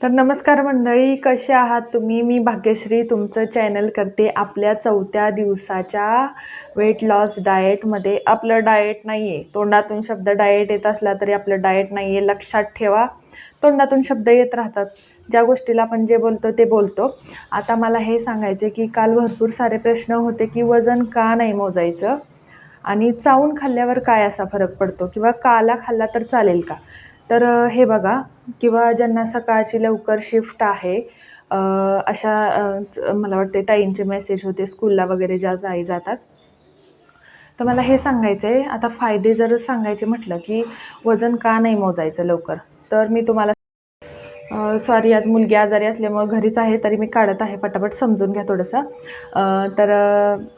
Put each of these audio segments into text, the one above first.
तर नमस्कार मंडळी कसे आहात तुम्ही? मी भाग्यश्री तुमचं चॅनल करते आपल्या चौथ्या दिवसाच्या वेट लॉस डाएटमध्ये आपलं डाएट नाही आहे तोंडातून शब्द डाएट येत असला तरी आपलं डाएट नाही आहे लक्षात ठेवा. तोंडातून शब्द येत राहतात. ज्या गोष्टीला आपण जे बोलतो ते बोलतो. आता मला हे सांगायचे की काल भरपूर सारे प्रश्न होते की वजन का नाही मोजायचं? आणि चावून खाल्ल्यावर काय असा फरक पडतो? किंवा काला खाल्ला तर चालेल का? तर हे बघा किंवा ज्यांना सकाळची लवकर शिफ्ट आहे अशा मला वाटते ताईंचे मेसेज होते स्कूलला वगैरे ज्या ताई जातात. तर मला हे सांगायचं आहे आता फायदे जर सांगायचे म्हटलं की वजन का नाही मोजायचं लवकर? तर मी तुम्हाला सॉरी आज मुलगी आजारी असल्यामुळे घरीच आहे तरी मी काढत आहे पटापट समजून घ्या थोडंसं. तर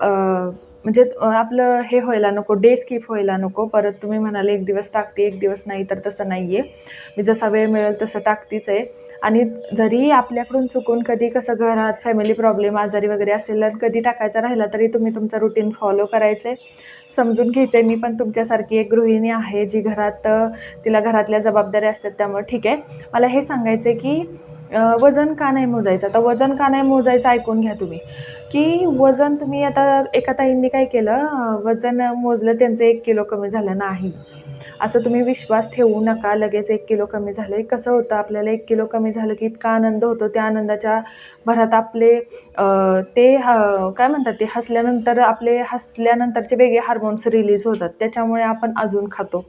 आ, म्हणजे आपलं हे व्हायला नको डे स्किप व्हायला नको. परत तुम्ही म्हणाले एक दिवस टाकते एक दिवस नाही तर तसं नाही आहे मी जसा वेळ मिळेल तसं टाकतीच आहे. आणि जरी आपल्याकडून चुकून कधी कसं घरात फॅमिली प्रॉब्लेम आजारी वगैरे असेल आणि कधी टाकायचा राहिला तरी तुम्ही तुमचं रुटीन फॉलो करायचं आहे समजून घ्यायचं आहे मी पण तुमच्यासारखी एक गृहिणी आहे जी घरात तिला घरातल्या जबाबदाऱ्या असतात त्यामुळे ठीक आहे. मला हे सांगायचं आहे की वजन का नाही मोजायचं? आता वजन का नाही मोजायचं ऐकून घ्या तुम्ही. की वजन तुम्ही आता एका ताईंनी काय केलं? वजन मोजलं त्यांचं एक किलो कमी झालं नाही. असं तुम्ही विश्वास ठेवू नका. लगेच एक किलो कमी झालं आहे कसं होतं? आपल्याला एक किलो कमी झालं की इतका आनंद होतो. त्या आनंदाच्या भरात आपले ते ह- काय म्हणतात ते? हसल्यानंतर आपले हसल्यानंतरचे वेगळे हार्मोन्स रिलीज होतात. त्याच्यामुळे आपण अजून खातो.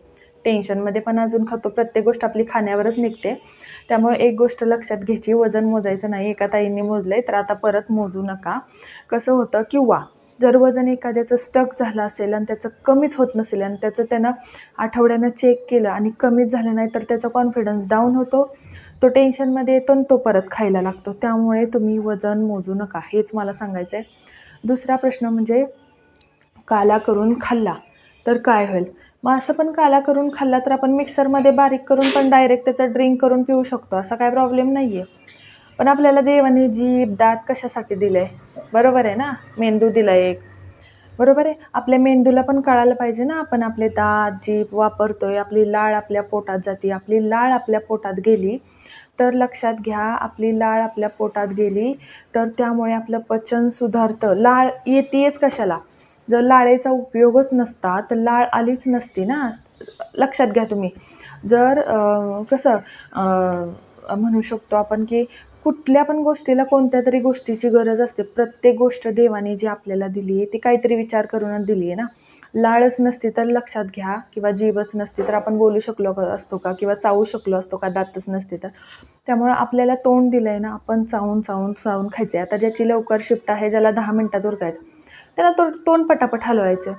टेन्शनमध्ये पण अजून खातो. प्रत्येक गोष्ट आपली खाण्यावरच निघते. त्यामुळे एक गोष्ट लक्षात घ्यायची वजन मोजायचं नाही. एका ताईंनी मोजलं आहे तर आता परत मोजू नका. कसं होतं किंवा जर वजन एखाद्याचं स्टक झालं असेल आणि त्याचं कमीच होत नसेल आणि त्याचं त्यानं आठवड्यानं चेक केलं आणि कमीच झालं नाही तर त्याचा कॉन्फिडन्स डाऊन होतो. तो टेन्शनमध्ये येतो आणि तो परत खायला लागतो. त्यामुळे तुम्ही वजन मोजू नका. हेच मला सांगायचं आहे दुसरा प्रश्न म्हणजे काला करून खाल्ला. तर काय होईल? मग असं पण काला करून खाल्ला तर आपण मिक्सरमध्ये बारीक करून पण डायरेक्ट त्याचं ड्रिंक करून पिऊ शकतो. असा काय प्रॉब्लेम नाही आहे पण आपल्याला देवाने जीभ दात कशासाठी दिलं? आहे बरोबर आहे ना? मेंदू दिला आहे एक. बरोबर आहे? आपल्या मेंदूला पण कळायला पाहिजे ना आपण. आपले दात जीभ वापरतोय आपली लाळ आपल्या पोटात जाते. आपली लाळ आपल्या पोटात गेली तर लक्षात घ्या आपली लाळ आपल्या पोटात गेली तर त्यामुळे आपलं पचन सुधारतं. लाळ येतेच कशाला? जर लाळेचा उपयोगच नसता तर लाळ आलीच नसती ना? लक्षात घ्या तुम्ही. जर कसं म्हणू शकतो आपण की कुठल्या पण गोष्टीला कोणत्या तरी गोष्टीची गरज असते. प्रत्येक गोष्ट देवाने जी आपल्याला दिली आहे ती काहीतरी विचार करूनच दिली आहे ना. लाळच नसती तर लक्षात घ्या किंवा जीभच नसती तर आपण बोलू शकलो असतो का? किंवा चावू शकलो असतो का? दातच नसते तर. त्यामुळं आपल्याला तोंड दिलं आहे ना आपण चावून चावून चावून खायचे आता ज्याची लवकर शिफ्ट आहे ज्याला दहा मिनटात उरकायचं त्याला तो तोंड पटापट हलवायचं.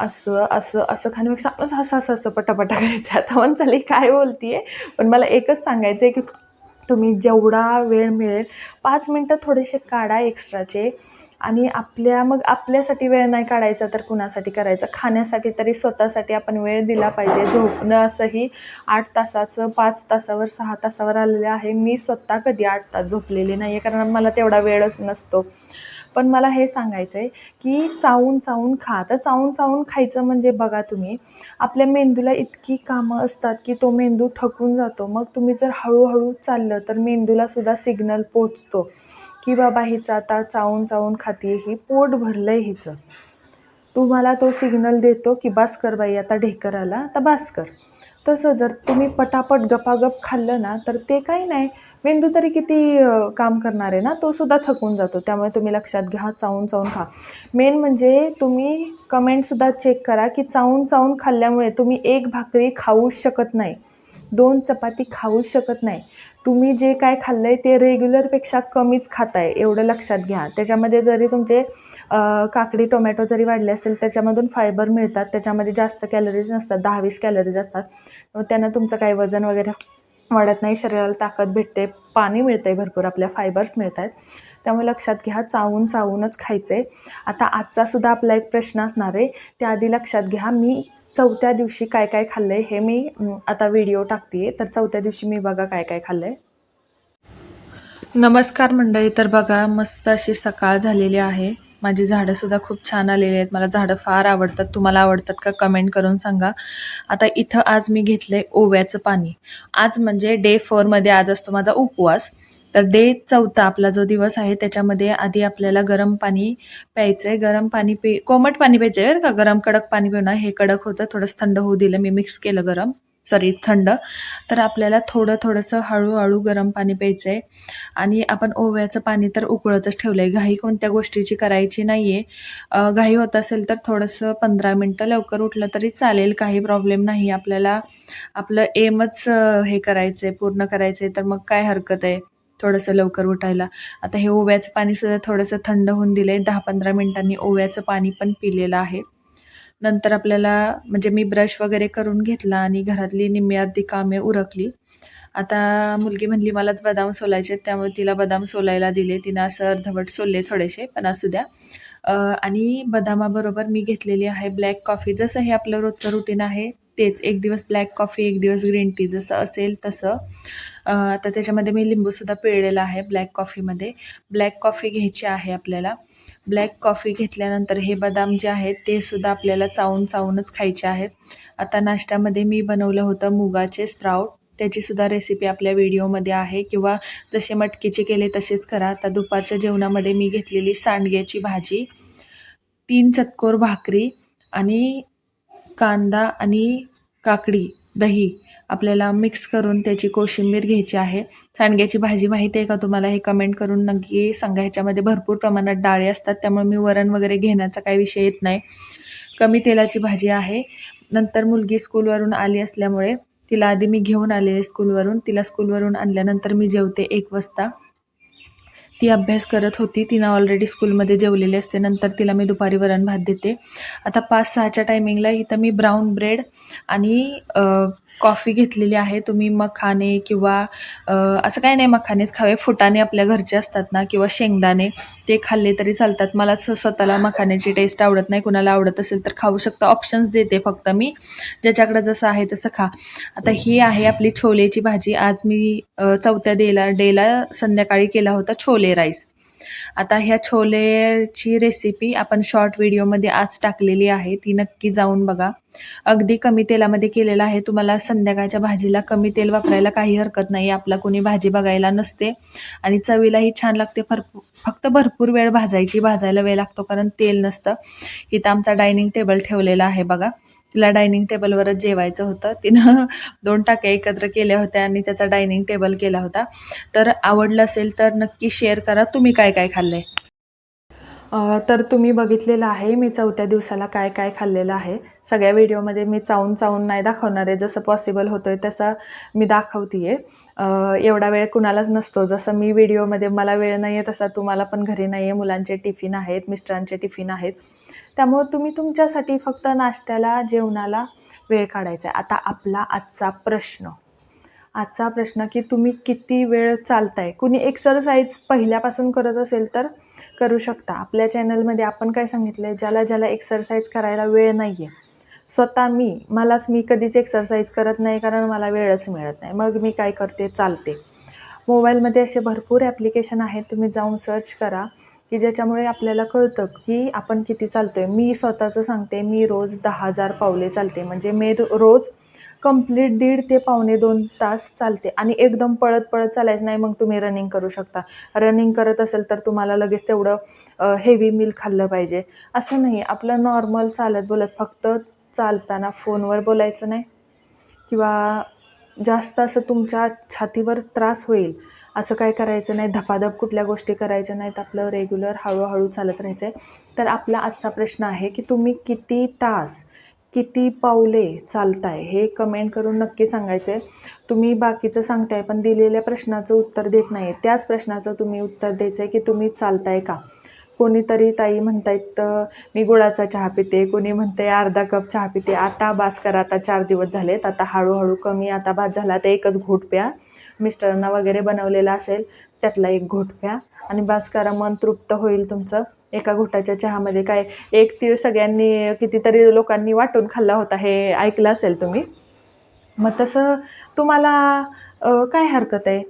असं असं असं खाण्यापेक्षा असं असं असं पटापटा खायचं. आता पण चालेल काय बोलतीये? पण मला एकच सांगायचं आहे की तुम्ही जेवढा वेळ मिळेल पाच मिनटं थोडेसे काढा एक्स्ट्राचे. आणि आपल्या मग आपल्यासाठी वेळ नाही काढायचा तर कुणासाठी करायचं? खाण्यासाठी तरी स्वतःसाठी आपण वेळ दिला पाहिजे. झोपणं असंही आठ तासाचं पाच तासावर सहा तासावर आलेलं आहे. मी स्वतः कधी आठ तास झोपलेली नाही आहे कारण मला तेवढा वेळच नसतो. पण मला हे सांगायचं आहे की चावून चावून खा. तर चावून चावून खायचं म्हणजे बघा तुम्ही आपल्या मेंदूला इतकी कामं असतात की तो मेंदू थकून जातो. मग तुम्ही जर हळूहळू चाललं तर मेंदूला सुद्धा सिग्नल पोचतो की बाबा हिचं आता चावून चावून खाते ही पोट भरलं आहे हिचं. तुम्हाला तो सिग्नल देतो की बास कर बाई आता ढेकर आला आता बास कर तसं जर तुम्ही पटापट गपागप खाल्लं ना तर ते काही नाही. मेंदू तरी किती काम करणार आहे ना तो सुद्धा थकून जातो. त्यामुळे तुम्ही लक्षात घ्या चावून चावून खा. मेन म्हणजे तुम्ही कमेंटसुद्धा चेक करा की चावून चावून खाल्ल्यामुळे तुम्ही एक भाकरी खाऊच शकत नाही. दोन चपाती खाऊच शकत नाही. तुम्ही जे काय खाल्लं आहे ते रेग्युलरपेक्षा कमीच खाताय एवढं लक्षात घ्या. त्याच्यामध्ये जरी तुमचे काकडी टोमॅटो जरी वाढले असतील त्याच्यामधून फायबर मिळतात. त्याच्यामध्ये जास्त कॅलरीज नसतात दहावीस कॅलरीज असतात. मग तुमचं काही वजन वगैरे वाढत नाही शरीराला ताकद भेटते पाणी मिळतं आहे भरपूर आपल्या फायबर्स मिळत आहेत त्यामुळे लक्षात घ्या चावून चावूनच खायचं आहे आता आजचा सुद्धा आपला एक प्रश्न असणार आहे. त्याआधी लक्षात घ्या मी चौथ्या दिवशी काय काय खाल्लं आहे हे मी आता व्हिडिओ टाकते तर चौथ्या दिवशी मी बघा काय काय खाल्लं आहे नमस्कार मंडळी. तर बघा मस्त अशी सकाळ झालेली आहे. माझी झाडंसुद्धा खूप छान आलेली आहेत. मला झाडं फार आवडतात. तुम्हाला आवडतात का कमेंट करून सांगा. आता इथं आज मी घेतलं आहे ओव्याचं पाणी. आज म्हणजे डे फोरमध्ये आज असतो माझा उपवास. तर डे चौथा आपला जो दिवस आहे त्याच्यामध्ये आधी आपल्याला गरम पाणी प्यायचं आहे गरम पाणी पि कोमट पाणी प्यायचं आहे बरं का? गरम कडक पाणी पिणं हे कडक होतं थोडंसं थंड होऊ दिलं. मी मिक्स केलं गरम. सॉरी थंड. तर आपल्याला थोडं थोडंसं हळूहळू गरम पाणी प्यायचं आहे आणि आपण ओव्याचं पाणी तर उकळतच ठेवलं आहे घाई कोणत्या गोष्टीची करायची नाही आहे घाई होत असेल तर थोडंसं पंधरा मिनटं लवकर उठलं तरी चालेल. काही प्रॉब्लेम नाही. आपल्याला आपलं एमच हे करायचं आहे पूर्ण करायचं आहे तर मग काय हरकत आहे? थोडंसं लवकर उठायला. आता हे ओव्याचं पाणीसुद्धा थोडंसं थंड होऊन दिलं आहे दहा पंधरा मिनटांनी ओव्याचं पाणी पण पिलेलं आहे. नंतर आपल्याला म्हणजे मी ब्रश वगैरे करून घेतला आणि घरातली निम्मी अर्धी कामे उरकली. आता मुलगी म्हणली मलाच बदाम सोलायचे त्यामुळे तिला बदाम सोलायला दिले. तिनं असं अर्धवट सोलले थोडेसे पण असू द्या. आणि बदामाबरोबर मी घेतलेली आहे ब्लॅक कॉफी. जसं हे आपलं रोजचं रुटीन आहे तेच एक दिवस ब्लॅक कॉफी एक दिवस ग्रीन टी जसं असेल तसं. आता त्याच्यामध्ये मी लिंबूसुद्धा पिळलेला आहे ब्लॅक कॉफीमध्ये ब्लॅक कॉफी घ्यायची आहे आपल्याला. ब्लॅक कॉफी घेतल्यानंतर हे बदाम जे आहेत ते सुद्धा आपल्याला चावून चावूनच खायचे आहेत. आता नाश्त्यामध्ये मी बनवलं होतं मुगाचे स्प्राऊट त्याचीसुद्धा रेसिपी आपल्या व्हिडिओमध्ये आहे. किंवा जसे मटकीचे केले तसेच करा. आता दुपारच्या जेवणामध्ये मी घेतलेली सांडग्याची भाजी तीन चतकोर भाकरी आणि कांदा आणि काकडी दही आपल्याला मिक्स करून त्याची कोशिंबीर घ्यायची आहे. सांडग्याची भाजी माहिती आहे का तुम्हाला? हे कमेंट करून नक्की सांगा. ह्याच्यामध्ये भरपूर प्रमाणात डाळे असतात त्यामुळे मी वरण वगैरे घेण्याचा काही विषय येत नाही. कमी तेलाची भाजी आहे. नंतर मुलगी स्कूलवरून आली असल्यामुळे तिला आधी मी घेऊन आलेले स्कूलवरून तिला स्कूलवरून आणल्यानंतर मी जेवते एक वाजता. ती अभ्यास करत होती. तिनं ऑलरेडी स्कूलमध्ये जेवलेली असते. नंतर तिला मी दुपारी वरण भात देते. आता पाच सहाच्या टायमिंगला इथं मी ब्राऊन ब्रेड आणि कॉफी घेतलेली आहे. तुम्ही मखाने किंवा असं काही नाही मखानेच खावे. फुटाणे आपल्या घरचे असतात ना किंवा शेंगदाणे ते खाल्ले तरी चालतात. मला स्वतःला मखाण्याची टेस्ट आवडत नाही. कुणाला आवडत असेल तर खाऊ शकता. ऑप्शन्स देते फक्त मी. ज्याच्याकडं जसं आहे तसं खा. आता ही आहे आपली छोलेची भाजी. आज मी चौथ्या डेला डेला संध्याकाळी केला होता छोले. राईस आता ह्या छोलेची रेसिपी आपण शॉर्ट व्हिडिओमध्ये आज टाकलेली आहे. ती नक्की जाऊन बघा. अगदी कमी तेलामध्ये केलेलं आहे. तुम्हाला संध्याकाळच्या भाजीला कमी तेल वापरायला काही हरकत नाही. आपला कोणी भाजी बघायला नसते. आणि चवीलाही छान लागते. भरपूर फक्त भरपूर वेळ भाजायची. भाजायला वेळ लागतो कारण तेल नसतं. इथं आमचा डायनिंग टेबल ठेवलेला आहे बघा. तिला डायनिंग टेबलवरच जेवायचं होतं. तिनं दोन टाक्या एकत्र केल्या होत्या आणि त्याचा डायनिंग टेबल केला होता. तर आवडलं असेल तर नक्की शेअर करा. तुम्ही काय काय खाल्लं आहे तर तुम्ही बघितलेलं आहे मी चौथ्या दिवसाला काय काय खाल्लेलं आहे. सगळ्या व्हिडिओमध्ये मी चावून चावून नाही दाखवणार आहे. जसं पॉसिबल होतं आहे तसं मी दाखवते आहे एवढा वेळ कुणालाच नसतो. जसं मी व्हिडिओमध्ये मला वेळ नाही आहे तसा तुम्हाला पण घरी नाही आहे मुलांचे टिफिन आहेत मिस्टरांचे टिफिन आहेत. त्यामुळं तुम्ही तुमच्यासाठी फक्त नाश्त्याला जेवणाला वेळ काढायचा आहे. आता आपला आजचा प्रश्न. आजचा प्रश्न की तुम्ही किती वेळ चालताय? कुणी एक्सरसाइज पहिल्यापासून करत असेल तर करू शकता. आपल्या चॅनलमध्ये आपण काय सांगितलं आहे ज्याला ज्याला एक्सरसाइज करायला वेळ नाही आहे स्वतः मी मलाच मी कधीच एक्सरसाइज करत नाही कारण मला वेळच मिळत नाही. मग मी काय करते? चालते. मोबाईलमध्ये असे भरपूर ॲप्लिकेशन आहेत. तुम्ही जाऊन सर्च करा की ज्याच्यामुळे आपल्याला कळतं की आपण किती चालतो आहे मी स्वतःचं सांगते. मी रोज दहा हजार पावले चालते. म्हणजे मी रोज कंप्लीट दीड ते पावणे दोन तास चालते. आणि एकदम पळत पळत चालायचं नाही मग तुम्ही रनिंग करू शकता. रनिंग करत असेल तर तुम्हाला लगेच तेवढं हेवी मिल खाल्लं पाहिजे. असं नाही आपलं नॉर्मल चालत बोलत फक्त चालताना फोनवर बोलायचं नाही. किंवा जास्त असं तुमच्या छातीवर त्रास होईल असं काय करायचं नाही. धपाधप कुठल्या गोष्टी करायच्या नाहीत. आपलं रेग्युलर हळूहळू चालत राहायचं आहे तर आपला आजचा प्रश्न आहे की तुम्ही किती तास किती पावले चालताय हे कमेंट करून नक्की सांगायचं आहे तुम्ही बाकीचं सांगताय पण दिलेल्या प्रश्नाचं उत्तर देत नाही त्याच प्रश्नाचं तुम्ही उत्तर द्यायचं आहे की तुम्ही चालताय का? कोणीतरी ताई म्हणतायत मी गुळाचा चहा पिते कोणी म्हणते अर्धा कप चहा पिते. आता बास करा आता चार दिवस झालेत आता हळूहळू कमी आता भात झाला तर एकच घोट प्या. मिस्टरांना वगैरे बनवलेला असेल त्यातला एक घोट प्या. आणि बास करा मन तृप्त होईल तुमचं. एका घोटाच्या चहामध्ये काय एक तीळ सगळ्यांनी कितीतरी लोकांनी वाटून खाल्ला होता हे ऐकलं असेल तुम्ही? मग तसं तुम्हाला काय हरकत आहे?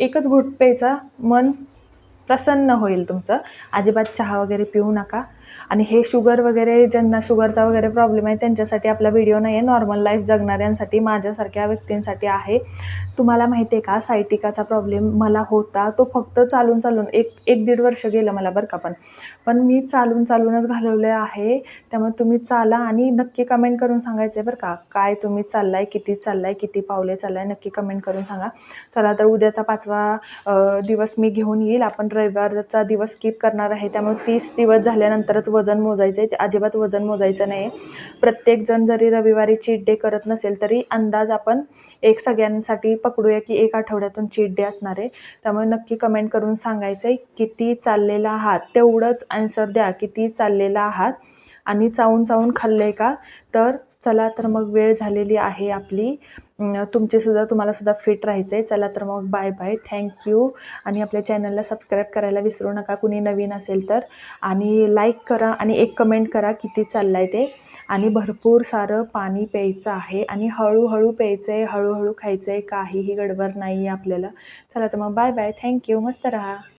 एकच घोट प्यायचा मन प्रसन्न होईल तुमचं. अजिबात चहा वगैरे पिऊ नका. आणि हे शुगर वगैरे ज्यांना शुगरचा वगैरे प्रॉब्लेम आहे त्यांच्यासाठी आपला व्हिडिओ नाही आहे नॉर्मल लाईफ जगणाऱ्यांसाठी माझ्यासारख्या व्यक्तींसाठी आहे. तुम्हाला माहिती आहे का सायटिकाचा प्रॉब्लेम मला होता. तो फक्त चालून चालून एक एक दीड वर्ष गेलं मला बरं का पण. पण मी चालून चालूनच घालवलं आहे. त्यामुळे तुम्ही चाला आणि नक्की कमेंट करून सांगायचं आहे बरं का. काय तुम्ही चाललाय किती चाललाय किती पावले चाललाय नक्की कमेंट करून सांगा. चला तर उद्याचा पाचवा दिवस मी घेऊन येईल. आपण रविवारचा दिवस स्किप करणार आहे. त्यामुळे तीस दिवस झाल्यानंतरच वजन मोजायचं आहे अजिबात वजन मोजायचं नाही प्रत्येकजण जरी रविवारी चीट डे करत नसेल तरी अंदाज आपण एक सगळ्यांसाठी पकडूया की एक आठवड्यातून चीट डे असणार आहे. त्यामुळे नक्की कमेंट करून सांगायचं आहे किती चाललेला आहात? तेवढंच आन्सर द्या किती चाललेला आहात? आणि चावून चावून खाल्लं आहे का? तर चला तर मग वेळ झालेली आहे आपली. तुमचेसुद्धा तुम्हालासुद्धा फिट राहायचं आहे चला तर मग बाय बाय थँक्यू आणि आपल्या चॅनलला सबस्क्राईब करायला विसरू नका कुणी नवीन असेल तर. आणि लाईक करा आणि एक कमेंट करा किती चाललं आहे ते. आणि भरपूर सारं पाणी प्यायचं आहे. आणि हळूहळू प्यायचं आहे हळूहळू खायचं आहे काहीही गडबड नाही आहे आपल्याला. चला तर मग बाय बाय थँक्यू मस्त राहा.